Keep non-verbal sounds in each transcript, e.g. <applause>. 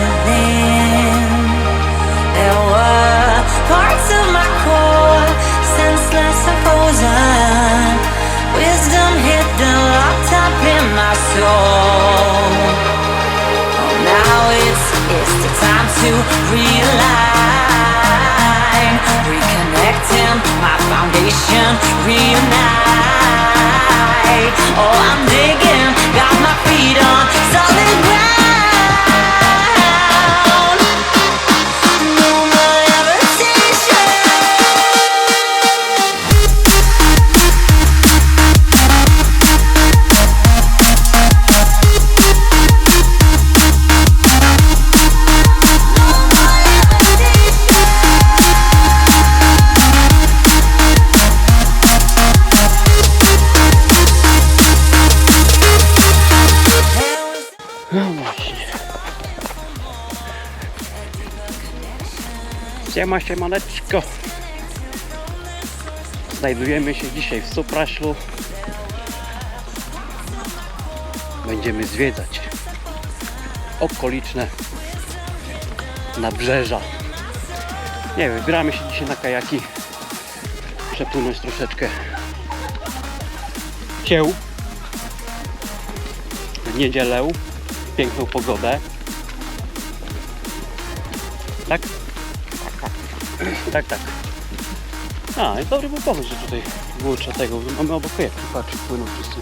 within. There were parts of my core, senseless. Wisdom hidden, locked up in my soul. Oh, now it's, it's the time to realign, reconnecting my foundation, reunite. Oh, I'm digging, got my feet on solid ground. Siema, siemaneczko. Znajdujemy się dzisiaj w Supraślu. Będziemy zwiedzać okoliczne nabrzeża. Nie wiem, wybieramy się dzisiaj na kajaki. Przepłynąć troszeczkę kieł w niedzielę piękną pogodę. Tak? Tak, tak. A, jest dobry był pomysł, że tutaj trzeba tego. Mamy obok kajaki, patrz, płyną wszyscy.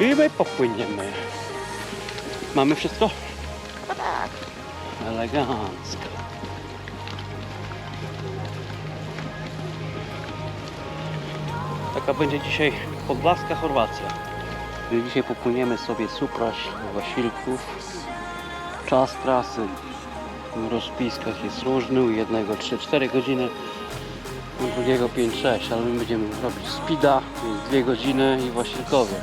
I my popłyniemy. Mamy wszystko? Elegancko. Taka będzie dzisiaj podlaska Chorwacja. Dzisiaj popłyniemy sobie Supraś, Wasilków. Czas trasy rozpiskach jest różny. U jednego 3-4 godziny, u drugiego 5-6, ale my będziemy robić speeda, więc 2 godziny i Wasilkowie.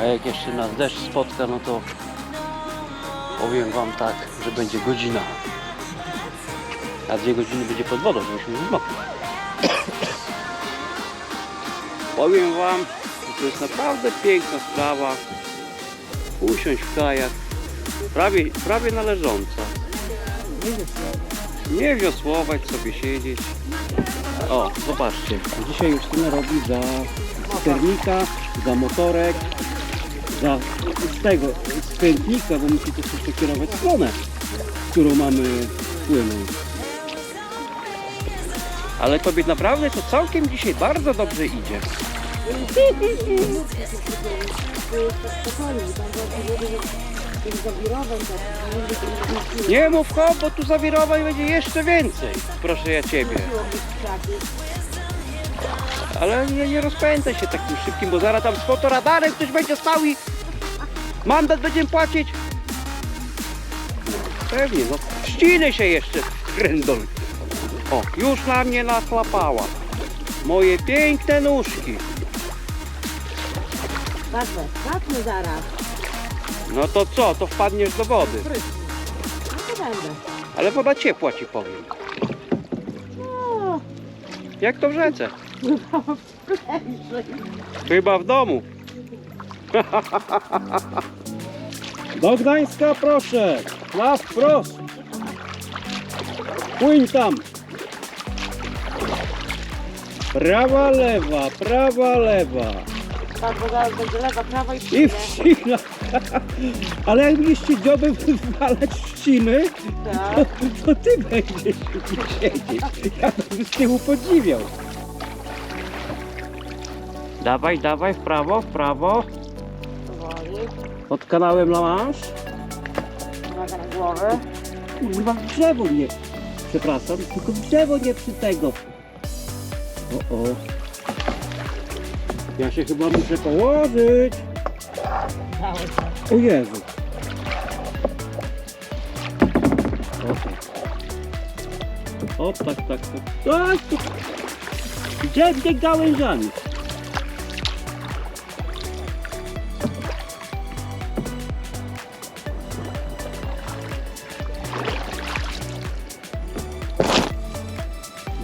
A jak jeszcze nas deszcz spotka, no to powiem Wam tak, że będzie godzina. A dwie godziny będzie pod wodą, żebyśmy zmokli. <coughs> Powiem Wam, że to jest naprawdę piękna sprawa. Usiąść w kajak, prawie, prawie należąca. Nie wiosłować, sobie siedzieć. O, zobaczcie. Dzisiaj Justyna robi za sternika, za motorek, za z tego, z pętnika, bo musi też jeszcze kierować stronę, którą mamy płynąć. Ale tobie naprawdę to całkiem dzisiaj bardzo dobrze idzie. <laughs> Nie mów hop, bo tu zawirowań będzie jeszcze więcej. Proszę ja ciebie. Ale nie, nie rozpędzaj się takim szybkim, bo zaraz tam z fotoradarem ktoś będzie stał i mandat będziemy płacić. Pewnie, no. Ściny się jeszcze, krędol. O, już na mnie nachlapała. Moje piękne nóżki. Patrz, patrzmy zaraz. No to co, to wpadniesz do wody. No to będę. Ale woda ciepła ci powiem. Jak to w rzece? Chyba w domu. Do Gdańska proszę. Las wprost. Płyń tam. Prawa, lewa, prawa, lewa. tak, bo zaraz będzie lewa, prawa i I wcina. <laughs> Ale jak będziecie dziobem wywalać tak. to, to ty będziesz tu siedzieć. Ja bym z tyłu podziwiał. Dawaj, dawaj, w prawo, w prawo. Powoli. Pod kanałem La Manche. Uwaga na głowę. Kurwa, w drzewo nie. Przepraszam, tylko w drzewo nie przy tego. O, o. Ja się chyba muszę położyć. O Jezu. O tak. O tak, tak, tak. Tak, tu. Gdzie mnie gałęziami?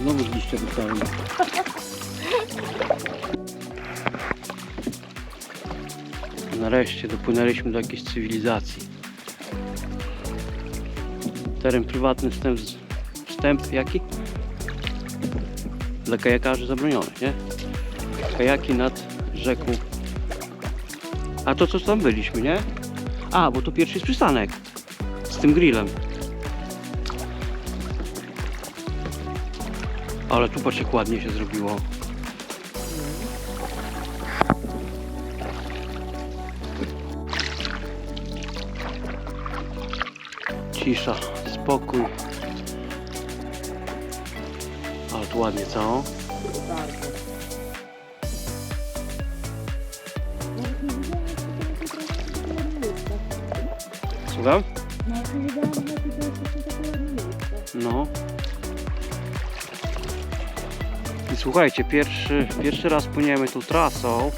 Znowu z liścia. <laughs> Nareszcie dopłynęliśmy do jakiejś cywilizacji. Teren prywatny, wstęp, wstęp jaki? Dla kajakarzy zabroniony, nie? Kajaki nad rzeką. A to co tam byliśmy, nie? A, bo to pierwszy jest przystanek. Z tym grillem. Ale tu patrz jak ładnie się zrobiło. Cisza, spokój. Ale tu ładnie, co? Słucham? No. I słuchajcie, pierwszy, pierwszy raz płyniemy tą trasą,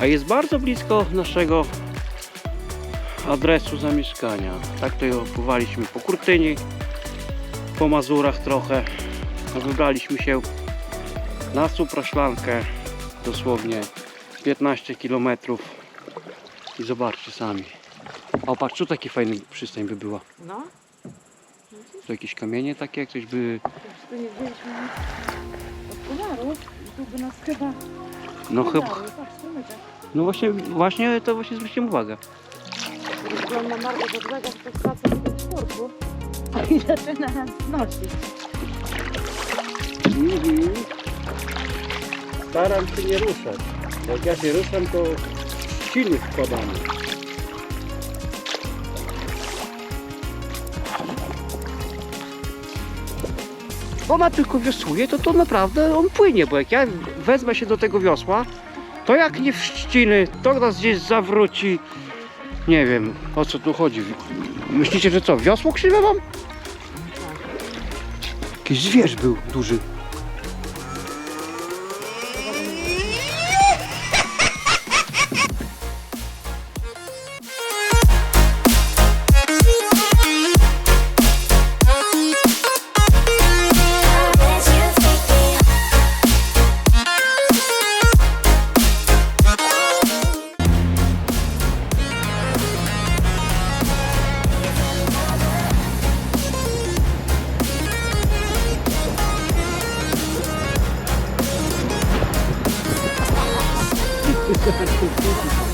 a jest bardzo blisko naszego adresu zamieszkania. Tak to pływaliśmy po Kurtyni, po Mazurach trochę. A Wybraliśmy się na Supraślankę, dosłownie 15 km. I zobaczcie sami. O, patrz, tu taki fajny przystań by była. No, Tu jakieś kamienie takie, jak coś by... tu nie wzięliśmy nic od polarów i tu by nas chyba No chyba... No właśnie, właśnie to właśnie zwróciłem uwagę. Wygląda bardzo dobrego, to spacer do czwórku. I zaczyna nas nosić. Mhm. Staram się nie ruszać. Jak ja się ruszam, to silnik wkładamy. Ona tylko wiosłuje, to to naprawdę on płynie, bo jak ja wezmę się do tego wiosła, to jak nie wszciny, to nas gdzieś zawróci. Nie wiem, o co tu chodzi. Myślicie, że co, wiosło krzywe mam? Jakiś zwierz był duży. It's 呵